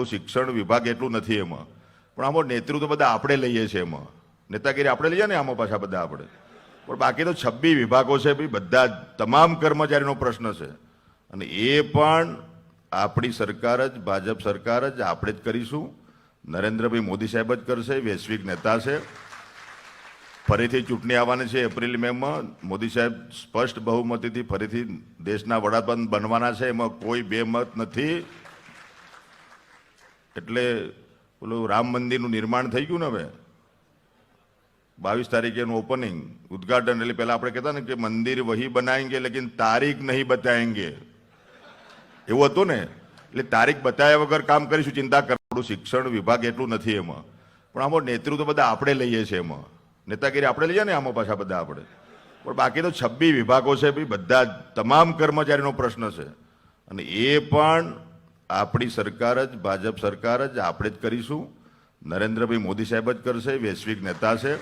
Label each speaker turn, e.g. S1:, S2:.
S1: આપણું શિક્ષણ વિભાગ એટલું નથી એમાં. પણ આમાં નેતૃત્વ બધા આપણે લઈએ છીએ એમાં. નેતાગીરી આપણે લઈએ ને આમાં પાછા બધા આપણે. પણ બાકી તો છબ્બી વિભાગો છે ભાઈ, બધા તમામ કર્મચારીનો પ્રશ્ન છે. અને એ પણ આપણી સરકાર જ, ભાજપ સરકાર જ, આપણે જ કરીશું. નરેન્દ્રભાઈ મોદી સાહેબ જ કરશે, વૈશ્વિક નેતા છે. ફરીથી ચૂંટણી આવવાની છે એપ્રિલ મેમાં મોદી સાહેબ સ્પષ્ટ બહુમતીથી ફરીથી દેશના વડાપ્રધાન બનવાના છે. એમાં કોઈ બે મત નથી. એટલે પેલું રામ મંદિરનું નિર્માણ થઈ ગયું ને હવે? બાવીસ તારીખેનું ઓપનિંગ ઉદ્ઘાટન, એટલે પહેલાં આપણે કહેતા ને કે મંદિર વહી બનાવેંગે લેકિન તારીખ નહીં બતાવેંગે એવું હતું ને? એટલે તારીખ બતાવ્યા વગર કામ કરીશું, ચિંતા કરવાનું શિક્ષણ વિભાગ એટલું નથી એમાં. પણ આમાં નેતૃત્વ બધા આપણે લઈએ છીએ એમાં. નેતાગીરી આપણે લઈએ ને આમાં પાછા બધા આપણે? પણ બાકી તો છબ્બી વિભાગો છે બધા તમામ કર્મચારીનો પ્રશ્ન છે. અને એ પણ આપણી સરકાર જ, ભાજપ સરકાર જ, આપણે જ કરીશું. નરેન્દ્રભાઈ મોદી સાહેબ જ કરશે, વૈશ્વિક નેતા છે.